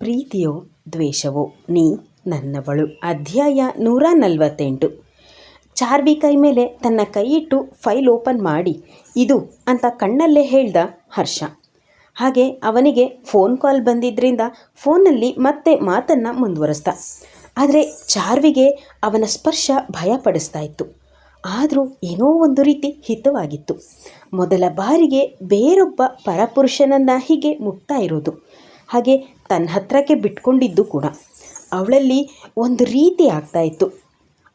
ಪ್ರೀತಿಯೋ ದ್ವೇಷವೋ, ನೀ ನನ್ನವಳು. ಅಧ್ಯಾಯ ನೂರ ನಲವತ್ತೆಂಟು. ಚಾರ್ವಿ ಕೈ ಮೇಲೆ ತನ್ನ ಕೈಯಿಟ್ಟು ಫೈಲ್ ಓಪನ್ ಮಾಡಿ, ಇದು ಅಂತ ಕಣ್ಣಲ್ಲೇ ಹೇಳ್ದ ಹರ್ಷ. ಹಾಗೆ ಅವನಿಗೆ ಫೋನ್ ಕಾಲ್ ಬಂದಿದ್ದರಿಂದ ಫೋನಲ್ಲಿ ಮತ್ತೆ ಮಾತನ್ನು ಮುಂದುವರಿಸ್ದ. ಆದರೆ ಚಾರ್ವಿಗೆ ಅವನ ಸ್ಪರ್ಶ ಭಯಪಡಿಸ್ತಾ ಇತ್ತು. ಆದರೂ ಏನೋ ಒಂದು ರೀತಿ ಹಿತವಾಗಿತ್ತು. ಮೊದಲ ಬಾರಿಗೆ ಬೇರೊಬ್ಬ ಪರಪುರುಷನನ್ನು ಹೀಗೆ ಮುಟ್ತಾ ಇರೋದು. ಹಾಗೆ ತನ್ನ ಹತ್ರಕ್ಕೆ ಬಿಟ್ಕೊಂಡಿದ್ದು ಕೂಡ. ಅವಳಲ್ಲಿ ಒಂದು ರೀತಿ ಆಗ್ತಾ ಇತ್ತು.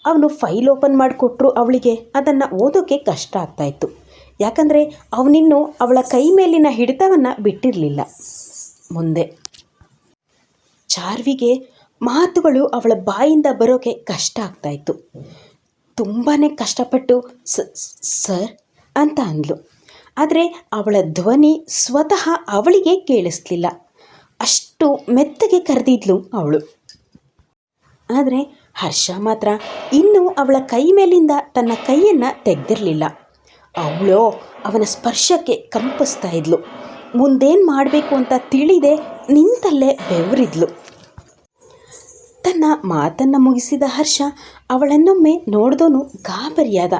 ಅವನು ಫೈಲ್ ಓಪನ್ ಮಾಡಿಕೊಟ್ರು ಅವಳಿಗೆ, ಅದನ್ನು ಓದೋಕ್ಕೆ ಕಷ್ಟ ಆಗ್ತಾ ಇತ್ತು. ಯಾಕಂದರೆ ಅವನಿನ್ನೂ ಅವಳ ಕೈ ಮೇಲಿನ ಹಿಡಿತವನ್ನು ಬಿಟ್ಟಿರಲಿಲ್ಲ. ಮುಂದೆ ಚಾರ್ವಿಗೆ ಮಾತುಗಳು ಅವಳ ಬಾಯಿಂದ ಬರೋಕ್ಕೆ ಕಷ್ಟ ಆಗ್ತಾ ಇತ್ತು. ತುಂಬಾ ಕಷ್ಟಪಟ್ಟು ಸರ್ ಅಂತ ಅಂದ್ಲು. ಆದರೆ ಅವಳ ಧ್ವನಿ ಸ್ವತಃ ಅವಳಿಗೆ ಕೇಳಿಸ್ಲಿಲ್ಲ. ಅಷ್ಟು ಮೆತ್ತಗೆ ಕರೆದಿದ್ಲು ಅವಳು. ಆದರೆ ಹರ್ಷ ಮಾತ್ರ ಇನ್ನೂ ಅವಳ ಕೈ ಮೇಲಿಂದ ತನ್ನ ಕೈಯನ್ನು ತೆಗೆದಿರಲಿಲ್ಲ. ಅವಳೋ ಅವನ ಸ್ಪರ್ಶಕ್ಕೆ ಕಂಪಿಸ್ತಾ ಇದ್ಲು. ಮುಂದೇನು ಮಾಡಬೇಕು ಅಂತ ತಿಳಿದೆ ನಿಂತಲ್ಲೇ ಬೆವರಿದ್ಲು. ತನ್ನ ಮಾತನ್ನು ಮುಗಿಸಿದ ಹರ್ಷ ಅವಳನ್ನೊಮ್ಮೆ ನೋಡ್ದೋನು ಗಾಬರಿಯಾದ.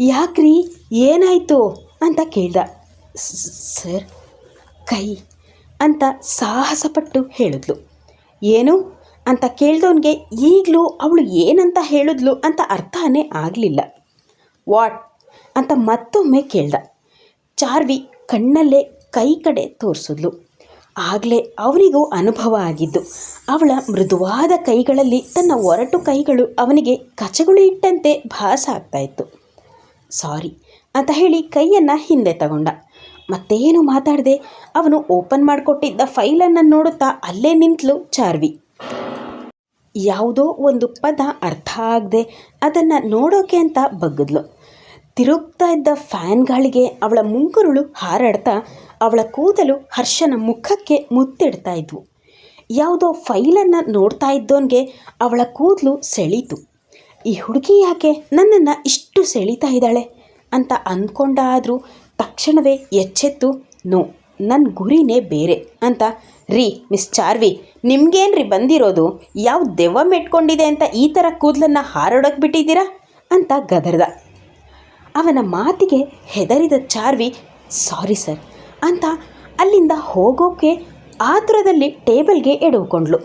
ಯಾಕ್ರಿ ಏನಾಯಿತು ಅಂತ ಕೇಳ್ದ. ಸರ್, ಕೈ ಅಂತ ಸಾಹಸಪಟ್ಟು ಹೇಳಿದ್ಲು. ಏನು? ಅಂತ ಕೇಳ್ದವನಿಗೆ ಈಗಲೂ ಅವಳು ಏನಂತ ಹೇಳಿದ್ಲು ಅಂತ ಅರ್ಥನೇ ಆಗಲಿಲ್ಲ. ವಾಟ್? ಅಂತ ಮತ್ತೊಮ್ಮೆ ಕೇಳ್ದ. ಚಾರ್ವಿ ಕಣ್ಣಲ್ಲೇ ಕೈ ಕಡೆ ತೋರಿಸಿದ್ಲು. ಆಗಲೇ ಅವನಿಗೂ ಅನುಭವ ಆಗಿದ್ದು, ಅವಳ ಮೃದುವಾದ ಕೈಗಳಲ್ಲಿ ತನ್ನ ಒರಟು ಕೈಗಳು ಅವನಿಗೆ ಕಚಗುಳಿ ಇಟ್ಟಂತೆ ಭಾಸ ಆಗ್ತಾ ಇತ್ತು. ಸಾರಿ ಅಂತ ಹೇಳಿ ಕೈಯನ್ನು ಹಿಂದೆ ತಗೊಂಡ. ಮತ್ತೇನು ಮಾತಾಡದೆ? ಅವನು ಓಪನ್ ಮಾಡಿಕೊಟ್ಟಿದ್ದ ಫೈಲನ್ನು ನೋಡುತ್ತಾ ಅಲ್ಲೇ ನಿಂತಲು ಚಾರ್ವಿ. ಯಾವುದೋ ಒಂದು ಪದ ಅರ್ಥ ಆಗದೆ ಅದನ್ನು ನೋಡೋಕೆ ಅಂತ ಬಗ್ಗದ್ಲು. ತಿರುಗ್ತಾ ಇದ್ದ ಫ್ಯಾನ್ಗಳಿಗೆ ಅವಳ ಮುಂಗುರುಳು ಹಾರಾಡ್ತಾ ಅವಳ ಕೂದಲು ಹರ್ಷನ ಮುಖಕ್ಕೆ ಮುತ್ತಿಡ್ತಾ ಇದ್ವು. ಯಾವುದೋ ಫೈಲನ್ನು ನೋಡ್ತಾ ಇದ್ದೋನ್ಗೆ ಅವಳ ಕೂದಲು ಸೆಳೀತು. ಈ ಹುಡುಗಿ ಯಾಕೆ ನನ್ನನ್ನು ಇಷ್ಟು ಸೆಳೀತಾ ಇದ್ದಾಳೆ ಅಂತ ಅಂದ್ಕೊಂಡ ಆದರೂ ತಕ್ಷಣವೇ ಎಚ್ಚೆತ್ತು, ನೋ ನನ್ನ ಗುರಿನೇ ಬೇರೆ ಅಂತ, ರೀ, ಮಿಸ್ ಚಾರ್ವಿ, ನಿಮ್ಗೇನ್ರಿ ಬಂದಿರೋದು? ಯಾವ ದೆವ್ವ ಮೆಟ್ಕೊಂಡಿದೆ ಅಂತ ಈ ಥರ ಕೂದಲನ್ನು ಹಾರಾಡೋಕೆ ಬಿಟ್ಟಿದ್ದೀರಾ? ಅಂತ ಗದರ್ದ. ಅವನ ಮಾತಿಗೆ ಹೆದರಿದ ಚಾರ್ವಿ, ಸಾರಿ ಸರ್ ಅಂತ ಅಲ್ಲಿಂದ ಹೋಗೋಕೆ ಆತುರದಲ್ಲಿ ಟೇಬಲ್ಗೆ ಎಡವುಕೊಂಡ್ಳು.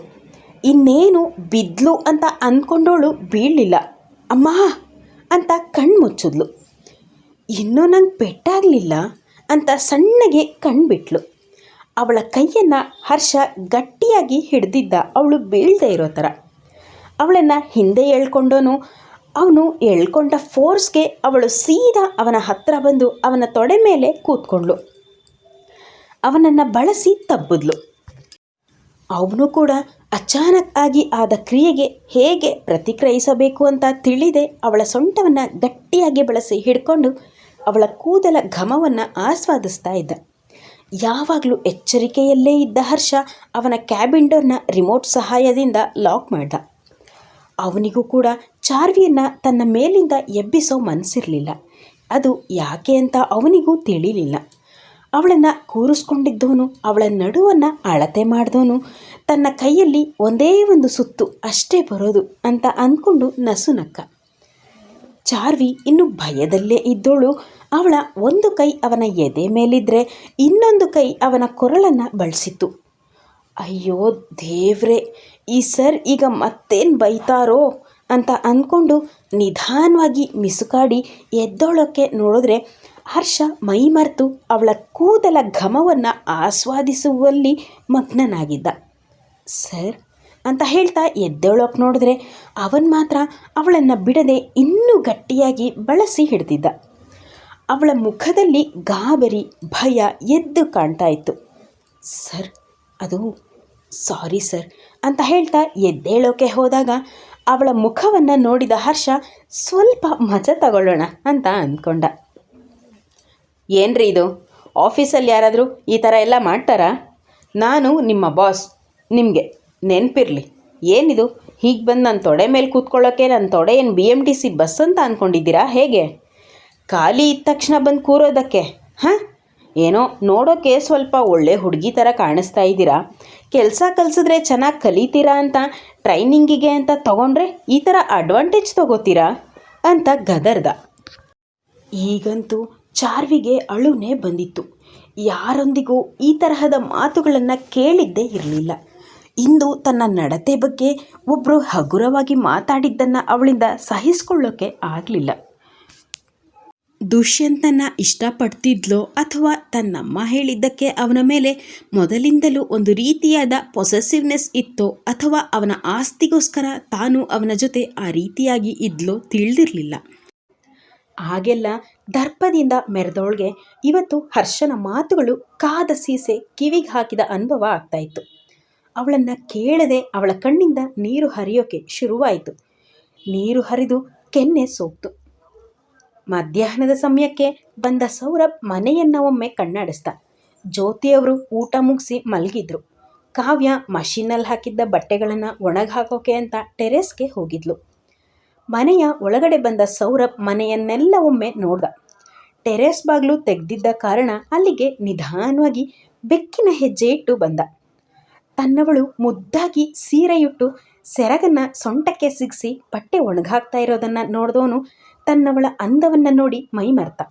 ಇನ್ನೇನು ಬಿದ್ಲು ಅಂತ ಅಂದ್ಕೊಂಡೋಳು ಬೀಳಲಿಲ್ಲ. ಅಮ್ಮ ಅಂತ ಕಣ್ಣು ಮುಚ್ಚಿದ್ಲು ಇನ್ನೂ ನಂಗೆ ಪೆಟ್ಟಾಗಲಿಲ್ಲ ಅಂತ ಸಣ್ಣಗೆ ಕಣ್ಬಿಟ್ಲು. ಅವಳ ಕೈಯನ್ನು ಹರ್ಷ ಗಟ್ಟಿಯಾಗಿ ಹಿಡ್ದಿದ್ದ ಅವಳು ಬೀಳ್ದೇ ಇರೋ ಥರ. ಅವಳನ್ನು ಹಿಂದೆ ಎಳ್ಕೊಂಡೋನು ಅವನು ಎಳ್ಕೊಂಡ ಫೋರ್ಸ್ಗೆ ಅವಳು ಸೀದಾ ಅವನ ಹತ್ತಿರ ಬಂದು ಅವನ ತೊಡೆ ಮೇಲೆ ಕೂತ್ಕೊಂಡ್ಳು ಅವನನ್ನು ಬಳಸಿ ತಬ್ಬಿದ್ಲು. ಅವನು ಕೂಡ ಅಚಾನಕ್ ಆಗಿ ಆದ ಕ್ರಿಯೆಗೆ ಹೇಗೆ ಪ್ರತಿಕ್ರಿಯಿಸಬೇಕು ಅಂತ ತಿಳಿದೆ ಅವಳ ಸೊಂಟವನ್ನು ಗಟ್ಟಿಯಾಗಿ ಬಳಸಿ ಹಿಡ್ಕೊಂಡು ಅವಳ ಕೂದಲ ಘಮವನ್ನು ಆಸ್ವಾದಿಸ್ತಾ ಇದ್ದ. ಯಾವಾಗಲೂ ಎಚ್ಚರಿಕೆಯಲ್ಲೇ ಇದ್ದ ಹರ್ಷ ಅವನ ಕ್ಯಾಬಿನ್ ಡೋರ್ನ ರಿಮೋಟ್ ಸಹಾಯದಿಂದ ಲಾಕ್ ಮಾಡ್ದ. ಅವನಿಗೂ ಕೂಡ ಚಾರ್ವಿಯನ್ನು ತನ್ನ ಮೇಲಿಂದ ಎಬ್ಬಿಸೋ ಮನಸ್ಸಿರಲಿಲ್ಲ ಅದು ಯಾಕೆ ಅಂತ ಅವನಿಗೂ ತಿಳಿಲಿಲ್ಲ. ಅವಳನ್ನು ಕೂರಿಸ್ಕೊಂಡಿದ್ದವನು, ಅವಳ ನಡುವನ್ನು ಅಳತೆ ಮಾಡಿದವನು, ತನ್ನ ಕೈಯಲ್ಲಿ ಒಂದೇ ಒಂದು ಸುತ್ತು ಅಷ್ಟೇ ಬರೋದು ಅಂತ ಅಂದ್ಕೊಂಡು ನಸುನಕ್ಕ. ಚಾರ್ವಿ ಇನ್ನು ಭಯದಲ್ಲೇ ಇದ್ದೋಳು. ಅವಳ ಒಂದು ಕೈ ಅವನ ಎದೆ ಮೇಲಿದ್ದರೆ ಇನ್ನೊಂದು ಕೈ ಅವನ ಕೊರಳನ್ನು ಬಳಸಿತ್ತು. ಅಯ್ಯೋ ದೇವ್ರೆ, ಈ ಸರ್ ಈಗ ಮತ್ತೇನು ಬೈತಾರೋ ಅಂತ ಅಂದ್ಕೊಂಡು ನಿಧಾನವಾಗಿ ಮಿಸುಕಾಡಿ ಎದ್ದೋಳೋಕ್ಕೆ ನೋಡಿದ್ರೆ ಹರ್ಷ ಮೈಮರೆತು ಅವಳ ಕೂದಲ ಘಮವನ್ನು ಆಸ್ವಾದಿಸುವಲ್ಲಿ ಮಗ್ನನಾಗಿದ್ದ. ಸರ್ ಅಂತ ಹೇಳ್ತಾ ಎದ್ದೇಳೋಕೆ ನೋಡಿದ್ರೆ ಅವನ್ ಮಾತ್ರ ಅವಳನ್ನು ಬಿಡದೆ ಇನ್ನೂ ಗಟ್ಟಿಯಾಗಿ ಬಳಸಿ ಹಿಡ್ದಿದ್ದ. ಅವಳ ಮುಖದಲ್ಲಿ ಗಾಬರಿ, ಭಯ ಎದ್ದು ಕಾಣ್ತಾ ಇತ್ತು. ಸರ್, ಅದು ಸಾರಿ ಸರ್ ಅಂತ ಹೇಳ್ತಾ ಎದ್ದೇಳೋಕೆ ಹೋದಾಗ ಅವಳ ಮುಖವನ್ನು ನೋಡಿದ ಹರ್ಷ, ಸ್ವಲ್ಪ ಮಜ ತಗೊಳ್ಳೋಣ ಅಂತ ಅಂದ್ಕೊಂಡ. ಏನ್ರಿ ಇದು? ಆಫೀಸಲ್ಲಿ ಯಾರಾದರೂ ಈ ಥರ ಎಲ್ಲ ಮಾಡ್ತಾರಾ? ನಾನು ನಿಮ್ಮ ಬಾಸ್, ನಿಮಗೆ ನೆನಪಿರಲಿ. ಏನಿದು? ಹೀಗೆ ಬಂದು ನನ್ನ ತೊಡೆ ಮೇಲೆ ಕೂತ್ಕೊಳ್ಳೋಕ್ಕೆ ನನ್ನ ತೊಡೆ ಏನು B M T C bus ಅಂತ ಅಂದ್ಕೊಂಡಿದ್ದೀರಾ ಹೇಗೆ? ಖಾಲಿ ಇದ್ದ ತಕ್ಷಣ ಬಂದು ಕೂರೋದಕ್ಕೆ, ಹಾಂ? ಏನೋ ನೋಡೋಕ್ಕೆ ಸ್ವಲ್ಪ ಒಳ್ಳೆ ಹುಡುಗಿ ಥರ ಕಾಣಿಸ್ತಾ ಇದ್ದೀರಾ? ಕೆಲಸ ಕಲಿಸಿದ್ರೆ ಚೆನ್ನಾಗಿ ಕಲಿತೀರಾ ಅಂತ, ಟ್ರೈನಿಂಗಿಗೆ ಅಂತ ತಗೊಂಡ್ರೆ ಈ ಥರ ಅಡ್ವಾಂಟೇಜ್ ತಗೋತೀರಾ? ಅಂತ ಗದರ್ದ. ಈಗಂತೂ ಚಾರ್ವಿಗೆ ಅಳುನೇ ಬಂದಿತ್ತು. ಯಾರೊಂದಿಗೂ ಈ ತರಹದ ಮಾತುಗಳನ್ನು ಕೇಳಿದ್ದೇ ಇರಲಿಲ್ಲ. ಇಂದು ತನ್ನ ನಡತೆ ಬಗ್ಗೆ ಒಬ್ಬರು ಹಗುರವಾಗಿ ಮಾತಾಡಿದ್ದನ್ನು ಅವಳಿಂದ ಸಹಿಸ್ಕೊಳ್ಳೋಕೆ ಆಗಲಿಲ್ಲ. ದುಷ್ಯಂತನ ಇಷ್ಟಪಡ್ತಿದ್ಲೋ ಅಥವಾ ತನ್ನಮ್ಮ ಹೇಳಿದ್ದಕ್ಕೆ ಅವನ ಮೇಲೆ ಮೊದಲಿಂದಲೂ ಒಂದು ರೀತಿಯಾದ ಪೊಸೆಸಿವ್ನೆಸ್ ಇತ್ತೋ ಅಥವಾ ಅವನ ಆಸ್ತಿಗೋಸ್ಕರ ತಾನು ಅವನ ಜೊತೆ ಆ ರೀತಿಯಾಗಿ ಇದ್ಲೋ ತಿಳಿದಿರಲಿಲ್ಲ. ಹಾಗೆಲ್ಲ ದರ್ಪದಿಂದ ಮೆರೆದೋಳ್ಗೆ ಇವತ್ತು ಹರ್ಷನ ಮಾತುಗಳು ಕಾದ ಸೀಸೆ ಕಿವಿಗೆ ಹಾಕಿದ ಅನುಭವ ಆಗ್ತಾಯಿತ್ತು ಅವಳನ್ನು ಕೇಳದೆ ಅವಳ ಕಣ್ಣಿಂದ ನೀರು ಹರಿಯೋಕೆ ಶುರುವಾಯಿತು. ನೀರು ಹರಿದು ಕೆನ್ನೆ ಸೋಕ್ತು. ಮಧ್ಯಾಹ್ನದ ಸಮಯಕ್ಕೆ ಬಂದ ಸೌರಭ್ ಮನೆಯನ್ನ ಒಮ್ಮೆ ಕಣ್ಣಾಡಿಸ್ದ. ಜ್ಯೋತಿಯವರು ಊಟ ಮುಗಿಸಿ ಮಲಗಿದ್ರು. ಕಾವ್ಯ ಮಷೀನಲ್ಲಿ ಹಾಕಿದ್ದ ಬಟ್ಟೆಗಳನ್ನು ಒಣಗಾಕೋಕೆ ಅಂತ ಟೆರೆಸ್ಗೆ ಹೋಗಿದ್ಲು. ಮನೆಯ ಒಳಗಡೆ ಬಂದ ಸೌರಭ್ ಮನೆಯನ್ನೆಲ್ಲ ಒಮ್ಮೆ ನೋಡ್ದ. ಟೆರೆಸ್ ಬಾಗಿಲು ತೆಗೆದಿದ್ದ ಕಾರಣ ಅಲ್ಲಿಗೆ ನಿಧಾನವಾಗಿ ಬೆಕ್ಕಿನ ಹೆಜ್ಜೆ ಇಟ್ಟು ಬಂದ. ತನ್ನವಳು ಮುದ್ದಾಗಿ ಸೀರೆಯುಟ್ಟು ಸೆರಗನ್ನು ಸೊಂಟಕ್ಕೆ ಸಿಗಿಸಿ ಬಟ್ಟೆ ಒಣಗಾಕ್ತಾ ಇರೋದನ್ನು ನೋಡಿದವನು ತನ್ನವಳ ಅಂದವನ್ನು ನೋಡಿ ಮೈ ಮರ್ತ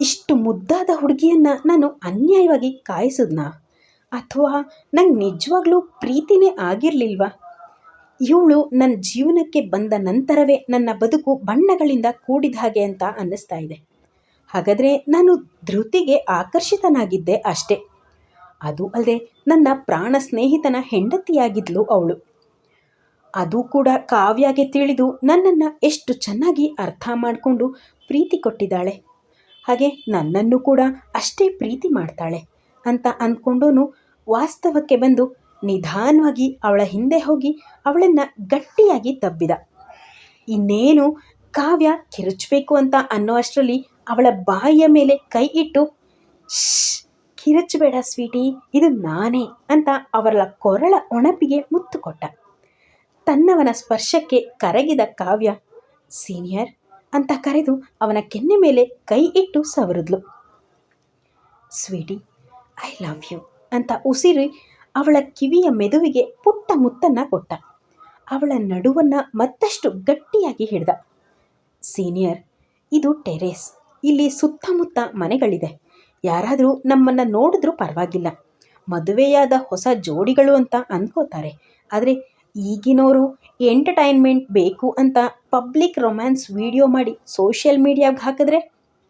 ಇಷ್ಟು ಮುದ್ದಾದ ಹುಡುಗಿಯನ್ನು ನಾನು ಅನ್ಯಾಯವಾಗಿ ಕಾಯಿಸಿದ್ನಾ? ಅಥವಾ ನಂಗೆ ನಿಜವಾಗ್ಲೂ ಪ್ರೀತಿನೇ ಆಗಿರಲಿಲ್ವಾ? ಇವಳು ನನ್ನ ಜೀವನಕ್ಕೆ ಬಂದ ನಂತರವೇ ನನ್ನ ಬದುಕು ಬಣ್ಣಗಳಿಂದ ಕೂಡಿದ ಹಾಗೆ ಅಂತ ಅನ್ನಿಸ್ತಾ ಇದೆ. ಹಾಗಾದರೆ ನಾನು ಧೃತಿಗೆ ಆಕರ್ಷಿತನಾಗಿದ್ದೆ ಅಷ್ಟೇ. ಅದು ಅಲ್ಲದೆ ನನ್ನ ಪ್ರಾಣ ಸ್ನೇಹಿತನ ಹೆಂಡತಿಯಾಗಿದ್ಲು ಅವಳು. ಅದು ಕೂಡ ಕಾವ್ಯಾಗೆ ತಿಳಿದು ನನ್ನನ್ನು ಎಷ್ಟು ಚೆನ್ನಾಗಿ ಅರ್ಥ ಮಾಡಿಕೊಂಡು ಪ್ರೀತಿ ಕೊಟ್ಟಿದ್ದಾಳೆ. ಹಾಗೆ ನನ್ನನ್ನು ಕೂಡ ಅಷ್ಟೇ ಪ್ರೀತಿ ಮಾಡ್ತಾಳೆ ಅಂತ ಅಂದ್ಕೊಂಡೂ ವಾಸ್ತವಕ್ಕೆ ಬಂದು ನಿಧಾನವಾಗಿ ಅವಳ ಹಿಂದೆ ಹೋಗಿ ಅವಳನ್ನು ಗಟ್ಟಿಯಾಗಿ ತಬ್ಬಿದ. ಇನ್ನೇನು ಕಾವ್ಯ ಕಿರುಚಬೇಕು ಅಂತ ಅನ್ನೋ ಅಷ್ಟರಲ್ಲಿ ಅವಳ ಬಾಯಿಯ ಮೇಲೆ ಕೈ ಇಟ್ಟು ಕಿರುಚಬೇಡ ಸ್ವೀಟಿ, ಇದು ನಾನೇ ಅಂತ ಅವರ ಕೊರಳ ಒಣಪಿಗೆ ಮುತ್ತು ಕೊಟ್ಟ. ತನ್ನವನ ಸ್ಪರ್ಶಕ್ಕೆ ಕರಗಿದ ಕಾವ್ಯ, ಸೀನಿಯರ್ ಅಂತ ಕರೆದು ಅವನ ಕೆನ್ನೆ ಮೇಲೆ ಕೈ ಇಟ್ಟು ಸವರಿದ್ಲು. ಸ್ವೀಟಿ, ಐ ಲವ್ ಯು ಅಂತ ಉಸಿರಿ ಅವಳ ಕಿವಿಯ ಮೆದುವಿಗೆ ಪುಟ್ಟ ಮುತ್ತನ್ನು ಕೊಟ್ಟ. ಅವಳ ನಡುವನ್ನು ಮತ್ತಷ್ಟು ಗಟ್ಟಿಯಾಗಿ ಹಿಡ್ದ. ಸೀನಿಯರ್, ಇದು ಟೆರೇಸ್. ಇಲ್ಲಿ ಸುತ್ತಮುತ್ತ ಮನೆಗಳಿದೆ. ಯಾರಾದರೂ ನಮ್ಮನ್ನು ನೋಡಿದ್ರೂ ಪರವಾಗಿಲ್ಲ. ಮದುವೆಯಾದ ಹೊಸ ಜೋಡಿಗಳು ಅಂತ ಅಂದ್ಕೋತಾರೆ ಆದರೆ ಈಗಿನವರು ಎಂಟರ್ಟೈನ್ಮೆಂಟ್ ಬೇಕು ಅಂತ ಪಬ್ಲಿಕ್ ರೊಮ್ಯಾನ್ಸ್ ವಿಡಿಯೋ ಮಾಡಿ ಸೋಷಿಯಲ್ ಮೀಡಿಯಾಗೆ ಹಾಕಿದ್ರೆ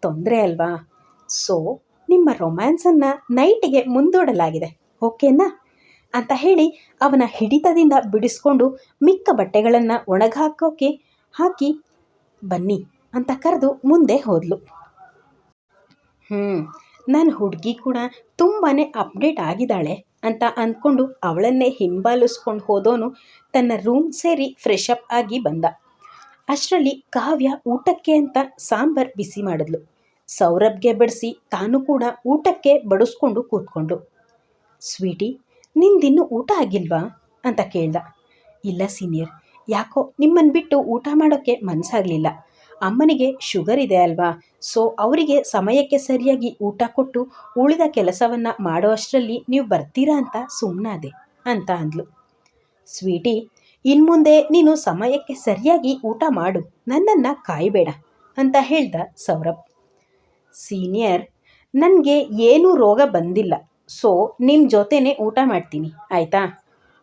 ತೊಂದರೆ ಅಲ್ವಾ? ಸೊ, ನಿಮ್ಮ ರೊಮ್ಯಾನ್ಸನ್ನು ನೈಟಿಗೆ ಮುಂದೂಡಲಾಗಿದೆ, ಓಕೆನಾ? ಅಂತ ಹೇಳಿ ಅವನ ಹಿಡಿತದಿಂದ ಬಿಡಿಸ್ಕೊಂಡು ಮಿಕ್ಕ ಬಟ್ಟೆಗಳನ್ನು ಒಣಗಾಕೋಕೆ ಹಾಕಿ ಬನ್ನಿ ಅಂತ ಕರೆದು ಮುಂದೆ ಹೋದ್ಲು. ಹ್ಞೂ ನನ್ನ ಹುಡುಗಿ ಕೂಡ ತುಂಬಾ ಅಪ್ಡೇಟ್ ಆಗಿದ್ದಾಳೆ. ಅಂತ ಅಂದ್ಕೊಂಡು ಅವಳನ್ನೇ ಹಿಂಬಾಲಿಸ್ಕೊಂಡು ಹೋದೋನು ತನ್ನ ರೂಮ್ ಸೇರಿ ಫ್ರೆಶ್ ಅಪ್ ಆಗಿ ಬಂದ. ಅಷ್ಟರಲ್ಲಿ ಕಾವ್ಯ ಊಟಕ್ಕೆ ಅಂತ ಸಾಂಬಾರ್ ಬಿಸಿ ಮಾಡಿದ್ಲು. ಸೌರಭ್ಗೆ ಬಡಿಸಿ ತಾನು ಕೂಡ ಊಟಕ್ಕೆ ಬಡಿಸ್ಕೊಂಡು ಕೂತ್ಕೊಂಡು ಸ್ವೀಟಿ, ನಿಂದಿನ್ನೂ ಊಟ ಆಗಿಲ್ವಾ? ಅಂತ ಕೇಳ್ದ. ಇಲ್ಲ ಸೀನಿಯರ್, ಯಾಕೋ ನಿಮ್ಮನ್ನು ಬಿಟ್ಟು ಊಟ ಮಾಡೋಕ್ಕೆ ಮನಸ್ಸಾಗಲಿಲ್ಲ ಅಮ್ಮನಿಗೆ ಶುಗರ್ ಇದೆ ಅಲ್ವಾ? ಸೊ ಅವರಿಗೆ ಸಮಯಕ್ಕೆ ಸರಿಯಾಗಿ ಊಟ ಕೊಟ್ಟು ಉಳಿದ ಕೆಲಸವನ್ನು ಮಾಡೋ ಅಷ್ಟರಲ್ಲಿ ನೀವು ಬರ್ತೀರಾ ಅಂತ ಸುಮ್ಮನಾದೆ ಅಂತ ಅಂದ್ಲು. ಸ್ವೀಟಿ, ಇನ್ಮುಂದೆ ನೀನು ಸಮಯಕ್ಕೆ ಸರಿಯಾಗಿ ಊಟ ಮಾಡು, ನನ್ನನ್ನು ಕಾಯಬೇಡ, ಅಂತ ಹೇಳ್ದ ಸೌರಭ್. ಸೀನಿಯರ್, ನನಗೆ ಏನೂ ರೋಗ ಬಂದಿಲ್ಲ, ಸೊ ನಿಮ್ಮ ಜೊತೆನೇ ಊಟ ಮಾಡ್ತೀನಿ, ಆಯಿತಾ?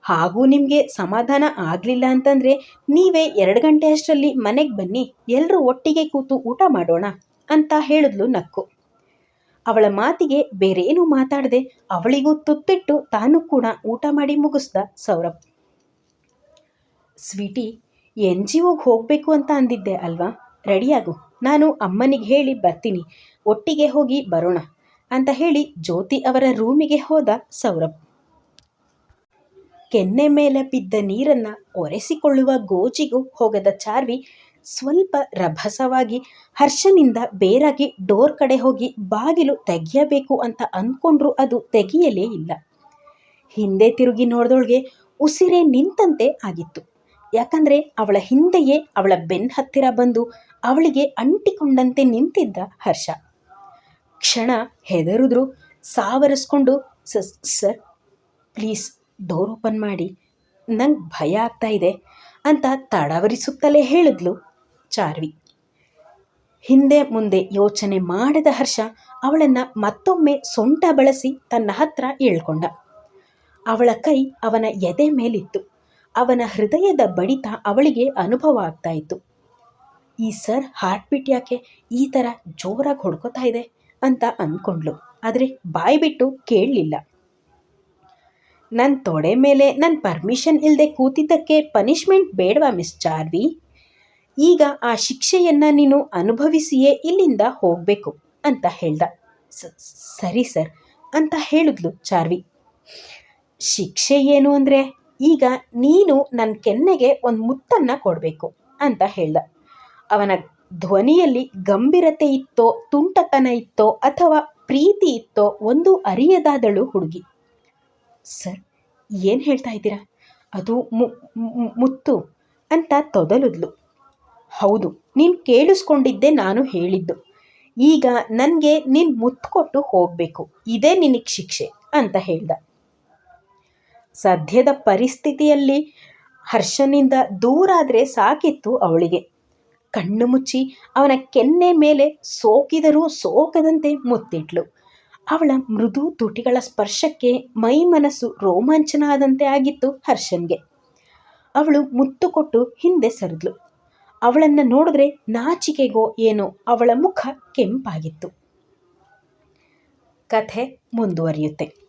ಹಾಗೂ ನಿಮಗೆ ಸಮಾಧಾನ ಆಗಲಿಲ್ಲ ಅಂತಂದರೆ ನೀವೇ ಎರಡು ಗಂಟೆ ಅಷ್ಟರಲ್ಲಿ ಮನೆಗೆ ಬನ್ನಿ ಎಲ್ಲರೂ ಒಟ್ಟಿಗೆ ಕೂತು ಊಟ ಮಾಡೋಣ ಅಂತ ಹೇಳಿದ್ಲು ನಕ್ಕು. ಅವಳ ಮಾತಿಗೆ ಬೇರೇನು ಮಾತಾಡದೆ ಅವಳಿಗೂ ತುತ್ತಿಟ್ಟು ತಾನು ಕೂಡ ಊಟ ಮಾಡಿ ಮುಗಿಸ್ದ ಸೌರಭ್. ಸ್ವೀಟಿ ಎನ್ ಜಿ ಒಗೆ ಹೋಗಬೇಕು ಅಂತ ಅಂದಿದ್ದೆ ಅಲ್ವಾ? ರೆಡಿಯಾಗು, ನಾನು ಅಮ್ಮನಿಗೆ ಹೇಳಿ ಬರ್ತೀನಿ, ಒಟ್ಟಿಗೆ ಹೋಗಿ ಬರೋಣ ಅಂತ ಹೇಳಿ ಜ್ಯೋತಿ ಅವರ ರೂಮಿಗೆ ಹೋದ ಸೌರಭ್. ಕೆನ್ನೆ ಮೇಲೆ ಬಿದ್ದ ನೀರನ್ನು ಒರೆಸಿಕೊಳ್ಳುವ ಗೋಜಿಗೂ ಹೋಗದ ಚಾರ್ವಿ ಸ್ವಲ್ಪ ರಭಸವಾಗಿ ಹರ್ಷನಿಂದ ಬೇರಾಗಿ ಡೋರ್ ಕಡೆ ಹೋಗಿ ಬಾಗಿಲು ತೆಗೆಯಬೇಕು ಅಂತ ಅಂದ್ಕೊಂಡ್ರು ಅದು ತೆಗೆಯಲೇ ಇಲ್ಲ. ಹಿಂದೆ ತಿರುಗಿ ನೋಡ್ದೊಳಗೆ ಉಸಿರೇ ನಿಂತಂತೆ ಆಗಿತ್ತು. ಯಾಕಂದರೆ ಅವಳ ಹಿಂದೆಯೇ ಅವಳ ಬೆನ್ನ ಹತ್ತಿರ ಬಂದು ಅವಳಿಗೆ ಅಂಟಿಕೊಂಡಂತೆ ನಿಂತಿದ್ದ ಹರ್ಷ. ಕ್ಷಣ ಹೆದರಿದ್ರು ಸಾವರಿಸ್ಕೊಂಡು ಸರ್, ಪ್ಲೀಸ್ ಡೋರ್ ಓಪನ್ ಮಾಡಿ, ನಂಗೆ ಭಯ ಆಗ್ತಾ ಇದೆ ಅಂತ ತಡವರಿಸುತ್ತಲೇ ಹೇಳಿದ್ಲು ಚಾರ್ವಿ. ಹಿಂದೆ ಮುಂದೆ ಯೋಚನೆ ಮಾಡದ ಹರ್ಷ ಅವಳನ್ನು ಮತ್ತೊಮ್ಮೆ ಸೊಂಟ ಬಳಸಿ ತನ್ನ ಹತ್ರ ಏಳ್ಕೊಂಡ ಅವಳ ಕೈ ಅವನ ಎದೆ ಮೇಲಿತ್ತು. ಅವನ ಹೃದಯದ ಬಡಿತ ಅವಳಿಗೆ ಅನುಭವ ಆಗ್ತಾ ಇತ್ತು. ಈ ಸರ್ ಹಾರ್ಟ್ ಬೀಟ್ ಯಾಕೆ ಈ ಥರ ಜೋರಾಗಿ ಹೊಡ್ಕೋತಾ ಇದೆ ಅಂತ ಅಂದ್ಕೊಂಡ್ಳು ಆದರೆ ಬಾಯಿ ಬಿಟ್ಟು ಕೇಳಲಿಲ್ಲ. ನನ್ನ ತೊಡೆ ಮೇಲೆ ನನ್ನ ಪರ್ಮಿಷನ್ ಇಲ್ಲದೆ ಕೂತಿದ್ದಕ್ಕೆ ಪನಿಷ್ಮೆಂಟ್ ಬೇಡವಾ ಮಿಸ್ ಚಾರ್ವಿ ಈಗ ಆ ಶಿಕ್ಷೆಯನ್ನು ನೀನು ಅನುಭವಿಸಿಯೇ ಇಲ್ಲಿಂದ ಹೋಗಬೇಕು ಅಂತ ಹೇಳ್ದ. ಸರಿ ಸರ್ ಅಂತ ಹೇಳಿದ್ಲು ಚಾರ್ವಿ ಶಿಕ್ಷೆ ಏನು ಅಂದರೆ ಈಗ ನೀನು ನನ್ನ ಕೆನ್ನೆಗೆ ಒಂದು ಮುತ್ತನ್ನು ಕೊಡಬೇಕು ಅಂತ ಹೇಳ್ದ. ಅವನ ಧ್ವನಿಯಲ್ಲಿ ಗಂಭೀರತೆ ಇತ್ತೋ, ತುಂಟತನ ಇತ್ತೋ ಅಥವಾ ಪ್ರೀತಿ ಇತ್ತೋ ಒಂದು ಅರಿಯದಾದಳು ಹುಡುಗಿ. ಸರ್, ಏನು ಹೇಳ್ತಾ ಇದ್ದೀರಾ? ಅದು ಮುತ್ತು ಅಂತ ತೊದಲುದ್ಲು. ಹೌದು, ನೀನು ಕೇಳಿಸ್ಕೊಂಡಿದ್ದೆ ನಾನು ಹೇಳಿದ್ದು. ಈಗ ನನಗೆ ನೀನು ಮುತ್ತು ಕೊಟ್ಟು ಹೋಗಬೇಕು. ಇದೇ ನಿನಗೆ ಶಿಕ್ಷೆ ಅಂತ ಹೇಳ್ದ. ಸದ್ಯದ ಪರಿಸ್ಥಿತಿಯಲ್ಲಿ ಹರ್ಷನಿಂದ ದೂರ ಆದರೆ ಸಾಕಿತ್ತು ಅವಳಿಗೆ. ಕಣ್ಣು ಮುಚ್ಚಿ ಅವನ ಕೆನ್ನೆ ಮೇಲೆ ಸೋಕಿದರೂ ಸೋಕದಂತೆ ಮುತ್ತಿಟ್ಲು. ಅವಳ ಮೃದು ತುಟಿಗಳ ಸ್ಪರ್ಶಕ್ಕೆ ಮೈ ಮನಸ್ಸು ರೋಮಾಂಚನ ಆದಂತೆ ಆಗಿತ್ತು ಹರ್ಷನ್ಗೆ. ಅವಳು ಮುತ್ತು ಕೊಟ್ಟು ಹಿಂದೆ ಸರಿದ್ಲು. ಅವಳನ್ನು ನೋಡಿದ್ರೆ ನಾಚಿಕೆಗೋ ಏನೋ ಅವಳ ಮುಖ ಕೆಂಪಾಗಿತ್ತು. ಕಥೆ ಮುಂದುವರಿಯುತ್ತೆ.